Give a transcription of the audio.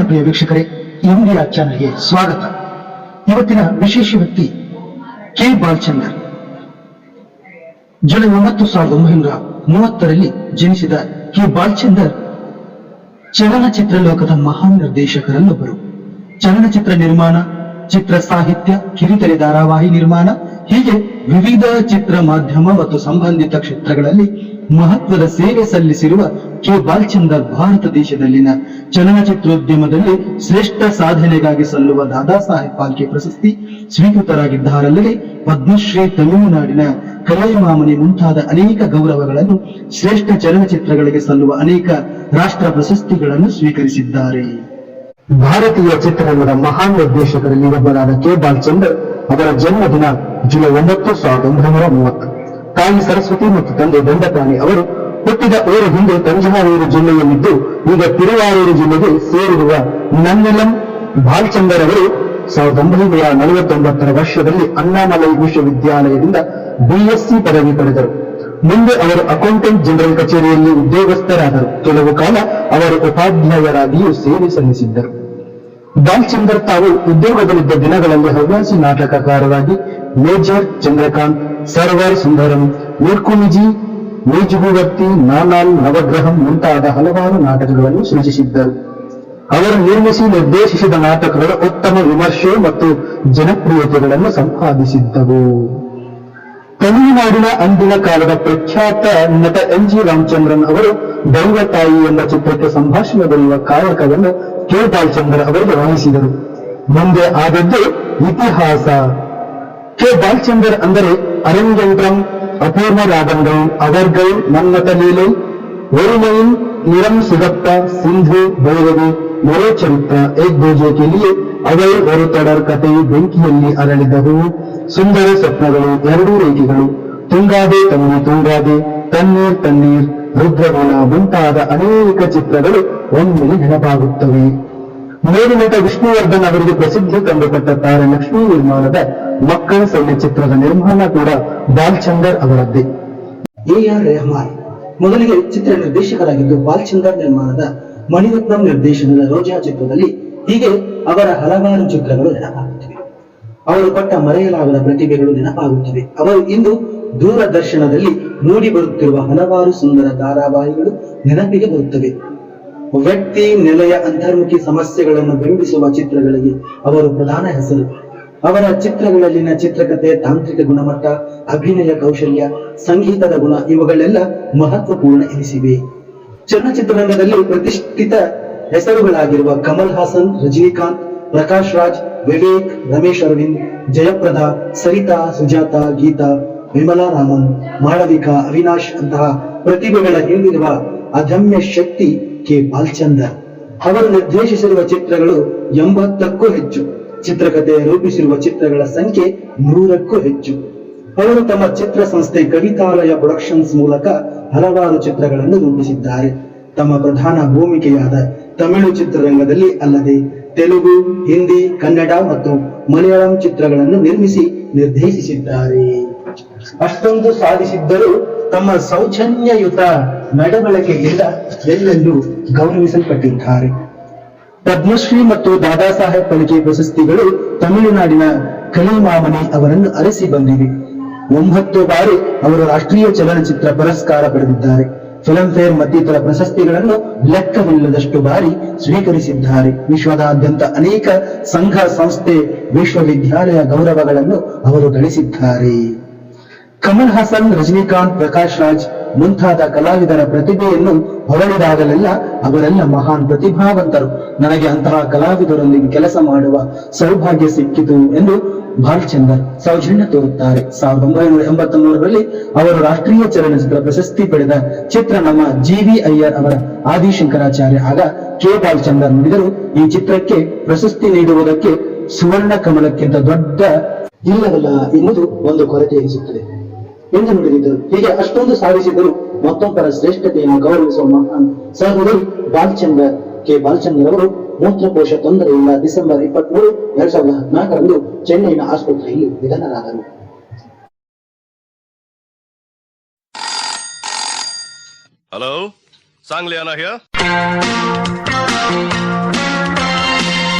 ಪ್ರಿಯ ವೀಕ್ಷಕರೇ, ಇಂಡಿಯಾ ಚಾನೆಲ್ಗೆ ಸ್ವಾಗತ. ಇವತ್ತಿನ ವಿಶೇಷ ವ್ಯಕ್ತಿ ಕೆ ಬಾಲಚಂದರ್. ಜುಲೈ ಒಂಬತ್ತು ಸಾವಿರದ ಒಂಬೈನೂರ ಮೂವತ್ತರಲ್ಲಿ ಜನಿಸಿದ ಕೆ ಬಾಲಚಂದರ್ ಚಲನಚಿತ್ರ ಲೋಕದ ಮಹಾನ್ ನಿರ್ದೇಶಕರಲ್ಲೊಬ್ಬರು ಚಲನಚಿತ್ರ ನಿರ್ಮಾಣ, ಚಿತ್ರ ಸಾಹಿತ್ಯ, ಕಿರಿತೆರೆ ಧಾರಾವಾಹಿ ನಿರ್ಮಾಣ, ಹೀಗೆ ವಿವಿಧ ಚಿತ್ರ ಮಾಧ್ಯಮ ಮತ್ತು ಸಂಬಂಧಿತ ಕ್ಷೇತ್ರಗಳಲ್ಲಿ ಮಹತ್ವದ ಸೇವೆ ಸಲ್ಲಿಸಿರುವ ಕೆ ಬಾಲ್ಚಂದರ್ ಭಾರತ ದೇಶದಲ್ಲಿನ ಚಲನಚಿತ್ರೋದ್ಯಮದಲ್ಲಿ ಶ್ರೇಷ್ಠ ಸಾಧನೆಗಾಗಿ ಸಲ್ಲುವ ದಾದಾ ಸಾಹೇಬ್ ಫಾಲ್ಕೆ ಪ್ರಶಸ್ತಿ ಸ್ವೀಕೃತರಾಗಿದ್ದಾರಲ್ಲದೆ ಪದ್ಮಶ್ರೀ ತಮಿಳುನಾಡಿನ ಕಲೈಮಾಮನಿ ಮುಂತಾದ ಅನೇಕ ಗೌರವಗಳನ್ನು ಶ್ರೇಷ್ಠ ಚಲನಚಿತ್ರಗಳಿಗೆ ಸಲ್ಲುವ ಅನೇಕ ರಾಷ್ಟ್ರ ಪ್ರಶಸ್ತಿಗಳನ್ನು ಸ್ವೀಕರಿಸಿದ್ದಾರೆ. ಭಾರತೀಯ ಚಿತ್ರರಂಗದ ಮಹಾನ್ ನಿರ್ದೇಶಕರಲ್ಲಿ ಒಬ್ಬರಾದ ಕೆ ಬಾಲ್ಚಂದರ್ ಅವರ ಜನ್ಮದಿನ ಜುಲೈ ಒಂಬತ್ತು, ಸಾವಿರದ ಒಂಬೈನೂರ ಮೂವತ್ತು. ತಾಯಿ ಸರಸ್ವತಿ ಮತ್ತು ತಂದೆ ದಂಡಕಾಣಿ ಅವರು ಹುಟ್ಟಿದ ಊರು ಹಿಂದೆ ತಂಜಾವೂರು ಜಿಲ್ಲೆಯಲ್ಲಿದ್ದು, ಈಗ ತಿರುವಾರೂರು ಜಿಲ್ಲೆಗೆ ಸೇರಿರುವ ನನ್ನೆಲಂ ಭಾಲ್ಚಂದರ್ ಅವರು ಸಾವಿರದ ಒಂಬೈನೂರ ನಲವತ್ತೊಂಬತ್ತರ ವರ್ಷದಲ್ಲಿ ಅಣ್ಣಾಮಲೈ ವಿಶ್ವವಿದ್ಯಾಲಯದಿಂದ ಬಿಎಸ್ಸಿ ಪದವಿ ಪಡೆದರು. ಮುಂದೆ ಅವರು ಅಕೌಂಟೆಂಟ್ ಜನರಲ್ ಕಚೇರಿಯಲ್ಲಿ ಉದ್ಯೋಗಸ್ಥರಾದರು. ಕೆಲವು ಕಾಲ ಅವರು ಉಪಾಧ್ಯಾಯರಾಗಿಯೂ ಸೇವೆ ಸಲ್ಲಿಸಿದ್ದರು. ಬಾಲ್ಚಂದರ್ ತಾವು ಉದ್ಯೋಗದಲ್ಲಿದ್ದ ದಿನಗಳಲ್ಲಿ ಹವ್ಯಾಸಿ ನಾಟಕಕಾರರಾಗಿ ಮೇಜರ್ ಚಂದ್ರಕಾಂತ್ ಸರ್ವರ್ ಸುಂದರಂ, ಮೇಲ್ಕುಮಿಜಿ ಮೇಜುಗುವರ್ತಿ ನಾನಾಲ್ ನವಗ್ರಹಂ ಮುಂತಾದ ಹಲವಾರು ನಾಟಕಗಳನ್ನು ಸೃಜಿಸಿದ್ದರು. ಅವರು ನಿರ್ಮಿಸಿ ನಿರ್ದೇಶಿಸಿದ ನಾಟಕಗಳು ಉತ್ತಮ ವಿಮರ್ಶೆ ಮತ್ತು ಜನಪ್ರಿಯತೆಗಳನ್ನು ಸಂಪಾದಿಸಿದ್ದವು ತಮಿಳುನಾಡಿನ ಅಂದಿನ ಕಾಲದ ಪ್ರಖ್ಯಾತ ನಟ ಎನ್ ಜಿ ರಾಮಚಂದ್ರನ್ ಅವರು ತಾಯಿ ಎಂಬ ಚಿತ್ರಕ್ಕೆ ಸಂಭಾಷಣೆ ಬರೆಯುವ ಕಾಯಕವನ್ನು ಕೆ ಬಾಲಚಂದ್ರ ಅವರಿಗೆ ವಹಿಸಿದರು ಮುಂದೆ ಆದದ್ದು ಇತಿಹಾಸ. ಕೆ ಬಾಲ್ಚಂದರ್ ಅಂದರೆ அரங்கொன்றம் ಅಪೂರ್ಣ ராகங்கள் ಅವರ್ಗೌ மன்மதலீலை ஒருமையின் நிறம் ನಿರಂ சிந்து ಸಿಂಧು மொரச்சரித்த ஏக் பூஜை கெளியே ಅವಳ ಒರು ತಡರ್ ಕಥೆ ಬೆಂಕಿಯಲ್ಲಿ ಅರಳಿದವು. ಸುಂದರ ಸ್ವಪ್ನಗಳು, ಎರಡೂ ರೇಖೆಗಳು, ತುಂಗಾದೆ ತಮ್ಮ ತುಂಗಾದೆ ತಣ್ಣೀರ್ ತಣ್ಣೀರ್ ರುದ್ರವನ ಮುಂತಾದ ಅನೇಕ ಚಿತ್ರಗಳು ಒಮ್ಮೆ ನೆನಪಾಗುತ್ತವೆ. ಮೇಲಿನಟ ವಿಷ್ಣುವರ್ಧನ್ ಅವರಿಗೆ ಪ್ರಸಿದ್ಧಿ ತಂದುಕೊಟ್ಟ ತಾರೆ ಲಕ್ಷ್ಮೀ ನಿರ್ಮಾಣದ ಮಕ್ಕಳ ಸೊನ್ನೆ ಚಿತ್ರದ ನಿರ್ಮಾಣ ಕೂಡ ಬಾಲ್ಚಂದರ್ ಅವರದ್ದೇ. ಎ ಆರ್ ರೆಹಮಾನ್ ಮೊದಲಿಗೆ ಚಿತ್ರ ನಿರ್ದೇಶಕರಾಗಿದ್ದು ಬಾಲ್ಚಂದರ್ ನಿರ್ಮಾಣದ ಮಣಿರತ್ನಂ ನಿರ್ದೇಶನದ ರೋಜಾ ಚಿತ್ರದಲ್ಲಿ ಹೀಗೆ ಅವರ ಹಲವಾರು ಚಿತ್ರಗಳು ನೆನಪಾಗುತ್ತಿವೆ. ಅವರು ಕೊಟ್ಟ ಮರೆಯಲಾಗದ ಪ್ರತಿಭೆಗಳು ನೆನಪಾಗುತ್ತಿವೆ. ಅವರು ಇಂದು ದೂರದರ್ಶನದಲ್ಲಿ ಮೂಡಿ ಬರುತ್ತಿರುವ ಹಲವಾರು ಸುಂದರ ಧಾರಾವಾಹಿಗಳು ನೆನಪಿಗೆ ಬರುತ್ತವೆ. ವ್ಯಕ್ತಿ ನೆಲೆಯ ಅಂತರ್ಮುಖಿ ಸಮಸ್ಯೆಗಳನ್ನು ಬಿಂಬಿಸುವ ಚಿತ್ರಗಳಿಗೆ ಅವರು ಪ್ರಧಾನ ಹೆಸರು. ಅವರ ಚಿತ್ರಗಳಲ್ಲಿನ ಚಿತ್ರಕತೆ, ತಾಂತ್ರಿಕ ಗುಣಮಟ್ಟ, ಅಭಿನಯ ಕೌಶಲ್ಯ, ಸಂಗೀತದ ಗುಣ ಇವುಗಳೆಲ್ಲ ಮಹತ್ವಪೂರ್ಣ ಎನಿಸಿವೆ. ಚಲನಚಿತ್ರರಂಗದಲ್ಲಿ ಪ್ರತಿಷ್ಠಿತ ಹೆಸರುಗಳಾಗಿರುವ ಕಮಲ್ ಹಾಸನ್, ರಜನಿಕಾಂತ್, ಪ್ರಕಾಶ್ ರಾಜ್, ವಿವೇಕ್, ರಮೇಶ್ ಅರವಿಂದ್, ಜಯಪ್ರದಾ, ಸರಿತಾ, ಸುಜಾತ, ಗೀತಾ, ವಿಮಲಾ ರಾಮನ್, ಮಾಳವಿಕಾ, ಅವಿನಾಶ್ ಅಂತಹ ಪ್ರತಿಭೆಗಳ ಹಿಂದಿರುವ ಅದಮ್ಯ ಶಕ್ತಿ ಕೆ ಬಾಲ್ಚಂದರ್. ಅವರು ನಿರ್ದೇಶಿಸಿರುವ ಚಿತ್ರಗಳು ಎಂಬತ್ತಕ್ಕೂ ಹೆಚ್ಚು. ಚಿತ್ರಕಥೆ ರೂಪಿಸಿರುವ ಚಿತ್ರಗಳ ಸಂಖ್ಯೆ ನೂರಕ್ಕೂ ಹೆಚ್ಚು. ಅವರು ತಮ್ಮ ಚಿತ್ರ ಸಂಸ್ಥೆ ಕವಿತಾಲಯ ಪ್ರೊಡಕ್ಷನ್ಸ್ ಮೂಲಕ ಹಲವಾರು ಚಿತ್ರಗಳನ್ನು ರೂಪಿಸಿದ್ದಾರೆ. ತಮ್ಮ ಪ್ರಧಾನ ಭೂಮಿಕೆಯಾದ ತಮಿಳು ಚಿತ್ರರಂಗದಲ್ಲಿ ಅಲ್ಲದೆ ತೆಲುಗು, ಹಿಂದಿ, ಕನ್ನಡ ಮತ್ತು ಮಲಯಾಳಂ ಚಿತ್ರಗಳನ್ನು ನಿರ್ಮಿಸಿ ನಿರ್ದೇಶಿಸಿದ್ದಾರೆ. ಅಷ್ಟೊಂದು ಸಾಧಿಸಿದ್ದರೂ ತಮ್ಮ ಸೌಜನ್ಯಯುತ ನಡವಳಿಕೆಯಿಂದ ಎಲ್ಲೆಲ್ಲೂ ಗೌರವಿಸಲ್ಪಟ್ಟಿದ್ದಾರೆ. ಪದ್ಮಶ್ರೀ ಮತ್ತು ದಾದಾ ಸಾಹೇಬ್ ಪ್ರಶಸ್ತಿಗಳು ತಮಿಳುನಾಡಿನ ಕಲೈಮಾಮನಿ ಅವರನ್ನು ಅರಸಿ ಬಂದಿವೆ. ಒಂಬತ್ತು ಬಾರಿ ಅವರು ರಾಷ್ಟ್ರೀಯ ಚಲನಚಿತ್ರ ಪುರಸ್ಕಾರ ಪಡೆದಿದ್ದಾರೆ. ಫಿಲಂ ಫೇರ್ ಮತ್ತಿತರ ಪ್ರಶಸ್ತಿಗಳನ್ನು ಲೆಕ್ಕವಿಲ್ಲದಷ್ಟು ಬಾರಿ ಸ್ವೀಕರಿಸಿದ್ದಾರೆ. ವಿಶ್ವದಾದ್ಯಂತ ಅನೇಕ ಸಂಘ, ಸಂಸ್ಥೆ, ವಿಶ್ವವಿದ್ಯಾಲಯ ಗೌರವಗಳನ್ನು ಅವರು ಗಳಿಸಿದ್ದಾರೆ. ಕಮಲ್ ಹಾಸನ್, ರಜನಿಕಾಂತ್, ಪ್ರಕಾಶ್ ರಾಜ್ ಮುಂತಾದ ಕಲಾವಿದರ ಪ್ರತಿಭೆಯನ್ನು ಹೊರಳಿದಾಗಲೆಲ್ಲ ಅವರೆಲ್ಲ ಮಹಾನ್ ಪ್ರತಿಭಾವಂತರು. ನನಗೆ ಅಂತಹ ಕಲಾವಿದರೊಂದಿಗೆ ಕೆಲಸ ಮಾಡುವ ಸೌಭಾಗ್ಯ ಸಿಕ್ಕಿತು ಎಂದು ಭಾಲ್ಚಂದರ್ ಸೌಜನ್ಯ ತೋರುತ್ತಾರೆ. ಸಾವಿರದ ಒಂಬೈನೂರ ಎಂಬತ್ತ ಮೂರರಲ್ಲಿ ಅವರು ರಾಷ್ಟ್ರೀಯ ಚಲನಚಿತ್ರ ಪ್ರಶಸ್ತಿ ಪಡೆದ ಚಿತ್ರ ನಮ್ಮ ಜಿ ವಿ ಅಯ್ಯರ್ ಅವರ ಆದಿಶಂಕರಾಚಾರ್ಯ ಆಗ ಕೆ ಬಾಲ್ಚಂದರ್ ನುಡಿದರು. ಈ ಚಿತ್ರಕ್ಕೆ ಪ್ರಶಸ್ತಿ ನೀಡುವುದಕ್ಕೆ ಸುವರ್ಣ ಕಮಲಕ್ಕಿಂತ ದೊಡ್ಡ ಇಲ್ಲವಲ್ಲ ಎನ್ನುವುದು ಒಂದು ಕೊರತೆ ಎನಿಸುತ್ತದೆ. ಎಂದು ನುಡಿದಿದ್ದರು ಹೀಗೆ ಅಷ್ಟೊಂದು ಸಾಧಿಸಿದ್ದರು ಮತ್ತೊಬ್ಬರ ಶ್ರೇಷ್ಠತೆಯನ್ನು ಗೌರವಿಸುವ ಮಹಾನ್ ಸಹೋದರಿ ಬಾಲಚಂದ್ರ ಕೆ ಬಾಲಚಂದ್ರ ಅವರು ಮೂತ್ರಕೋಶ ತೊಂದರೆಯಿಂದ ಡಿಸೆಂಬರ್ ಇಪ್ಪತ್ಮೂರು ಎರಡ್ ಸಾವಿರದ ಹದಿನಾಲ್ಕರಂದು ಚೆನ್ನೈನ ಆಸ್ಪತ್ರೆಯಲ್ಲಿ ನಿಧನರಾದರು Hello? Sangliana here?